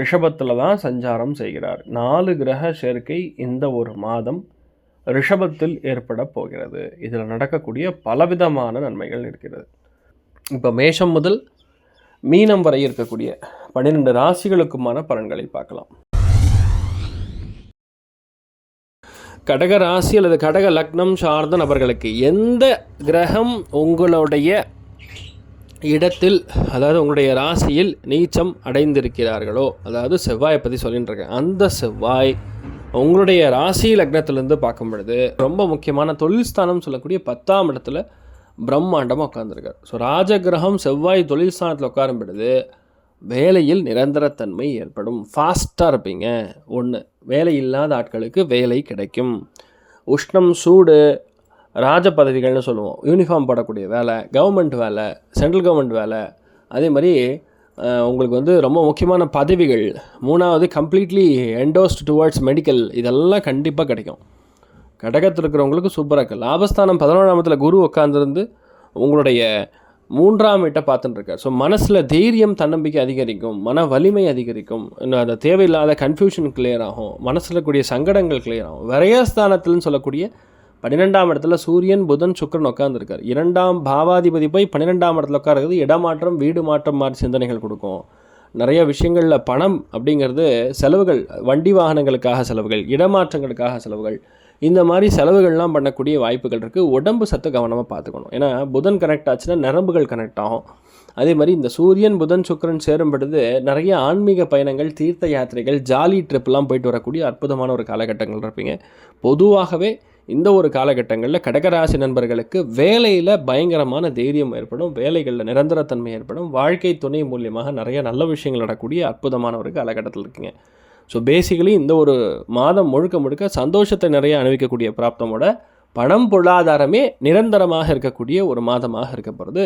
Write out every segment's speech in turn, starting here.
ரிஷபத்தில் தான் சஞ்சாரம் செய்கிறார். நாலு கிரக சேர்க்கை இந்த ஒரு மாதம் ரிஷபத்தில் ஏற்பட போகிறது. இதில் நடக்கக்கூடிய பலவிதமான நன்மைகள் இருக்கிறது. இப்போ மேஷம் முதல் மீனம் வரை இருக்கக்கூடிய பன்னிரெண்டு ராசிகளுக்குமான பலன்களை பார்க்கலாம். கடக ராசி அல்லது கடக லக்னம் சார்ந்த நபர்களுக்கு எந்த கிரகம் உங்களுடைய இடத்தில் அதாவது உங்களுடைய ராசியில் நீச்சம் அடைந்திருக்கிறார்களோ அதாவது செவ்வாயை பற்றி சொல்லிட்டுருக்கேன் அந்த செவ்வாய் உங்களுடைய ராசி லக்னத்திலேருந்து பார்க்கும் பொழுது ரொம்ப முக்கியமான தொழில் ஸ்தானம் சொல்லக்கூடிய பத்தாம் இடத்துல பிரம்மாண்டமாக உட்காந்துருக்கார் ஸோ ராஜகிரகம் செவ்வாய் தொழில் ஸ்தானத்தில் உட்காரும் பொழுது வேலையில் நிரந்தரத்தன்மை ஏற்படும். ஃபாஸ்ட்டாக இருப்பீங்க. ஒன்று வேலை இல்லாத ஆட்களுக்கு வேலை கிடைக்கும். உஷ்ணம் சூடு ராஜ பதவிகள்னு சொல்லுவோம். யூனிஃபார்ம் போடக்கூடிய வேலை கவர்மெண்ட் வேலை சென்ட்ரல் கவர்மெண்ட் வேலை. அதே மாதிரி உங்களுக்கு வந்து ரொம்ப முக்கியமான பதவிகள். மூணாவது கம்ப்ளீட்லி என்டோஸ்ட் டுவர்ட்ஸ் மெடிக்கல் இதெல்லாம் கண்டிப்பாக கிடைக்கும். கடகத்தில் இருக்கிறவங்களுக்கு சூப்பராக இருக்குது லாபஸ்தானம் பதினோராம் இடத்துல குரு உட்காந்துருந்து உங்களுடைய மூன்றாம் வீட்டை பார்த்துட்டுருக்கார் ஸோ மனசில் தைரியம் தன்னம்பிக்கை அதிகரிக்கும். மன வலிமை அதிகரிக்கும். இன்னும் அந்த தேவையில்லாத கன்ஃபியூஷன் கிளியர் ஆகும். மனசில் கூடிய சங்கடங்கள் கிளியர் ஆகும். விரயஸ்தானத்தில்னு சொல்லக்கூடிய பன்னிரெண்டாம் இடத்துல சூரியன் புதன் சுக்கிரன் உட்காந்துருக்கார் இரண்டாம் பாவாதிபதி போய் பன்னிரெண்டாம் இடத்துல உட்காருறது இடமாற்றம் வீடு மாற்றம் மாதிரி சிந்தனைகள் கொடுக்கும். நிறைய விஷயங்களில் பணம் அப்படிங்கிறது செலவுகள் வண்டி வாகனங்களுக்காக செலவுகள் இடமாற்றங்களுக்காக செலவுகள் இந்த மாதிரி செலவுகள்லாம் பண்ணக்கூடிய வாய்ப்புகள் இருக்குது உடம்பு சத்து கவனமாக பார்த்துக்கணும். ஏன்னா புதன் கனெக்ட் ஆச்சுன்னா நரம்புகள் கனெக்ட் ஆகும். அதே மாதிரி இந்த சூரியன் புதன் சுக்கிரன் சேரும் பொழுது நிறைய ஆன்மீக பயணங்கள் தீர்த்த யாத்திரைகள் ஜாலி ட்ரிப்லாம் போயிட்டு வரக்கூடிய அற்புதமான ஒரு காலகட்டங்கள் இருப்பீங்க. பொதுவாகவே இந்த ஒரு காலகட்டங்களில் கடகராசி நண்பர்களுக்கு வேலையில் பயங்கரமான தைரியம் ஏற்படும் வேலைகளில் நிரந்தரத்தன்மை ஏற்படும் வாழ்க்கை துணை மூலியமாக நிறைய நல்ல விஷயங்கள் நடக்கூடிய அற்புதமான ஒரு காலகட்டத்தில் இருக்குங்க. ஸோ பேசிக்கலி இந்த ஒரு மாதம் முழுக்க முழுக்க சந்தோஷத்தை நிறைய அணிவிக்கக்கூடிய பிராப்தமோட பணம் பொருளாதாரமே நிரந்தரமாக இருக்கக்கூடிய ஒரு மாதமாக இருக்க போகிறது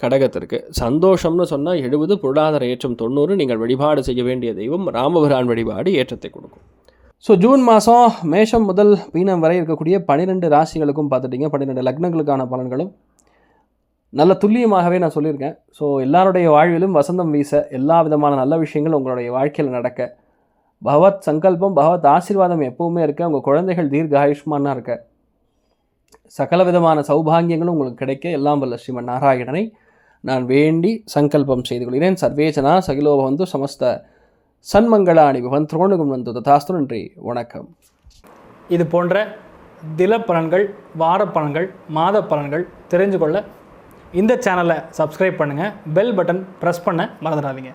கடகத்திற்கு. சந்தோஷம்னு சொன்னால் எழுபது பொருளாதார ஏற்றம் தொண்ணூறு நீங்கள் வழிபாடு செய்ய வேண்டிய தெய்வம் ராமபிரான் வழிபாடு ஏற்றத்தை கொடுக்கும். ஸோ ஜூன் மாதம் மேஷம் முதல் பீனம் வரை இருக்கக்கூடிய பன்னிரெண்டு ராசிகளுக்கும் பார்த்துட்டிங்க. பன்னிரெண்டு லக்னங்களுக்கான பலன்களும் நல்ல துல்லியமாகவே நான் சொல்லியிருக்கேன். ஸோ எல்லாருடைய வாழ்விலும் வசந்தம் வீச எல்லா விதமான நல்ல விஷயங்களும் உங்களுடைய வாழ்க்கையில் நடக்க பகவத் சங்கல்பம் பகவத் ஆசீர்வாதம் எப்பவுமே இருக்க உங்கள் குழந்தைகள் தீர்க்க ஆயுஷ்மானாக இருக்க சகல விதமான சௌபாகியங்களும் உங்களுக்கு கிடைக்க. எல்லாம் வல்ல ஸ்ரீமன் நாராயணனை நான் வேண்டி சங்கல்பம் செய்து கொள்கிறேன். சர்வேஜனா சகிலோ வந்து சமஸ்த சன்மங்களாணி பவன் துரோணுகம் வந்து ததாஸ்து நன்றி வணக்கம். இது போன்ற தில பலன்கள் வார பலன்கள் மாத பலன்கள் தெரிஞ்சு கொள்ள இந்த சேனலை சப்ஸ்கிரைப் பண்ணுங்கள் பெல் பட்டன் ப்ரெஸ் பண்ண மறந்துடாதீங்க.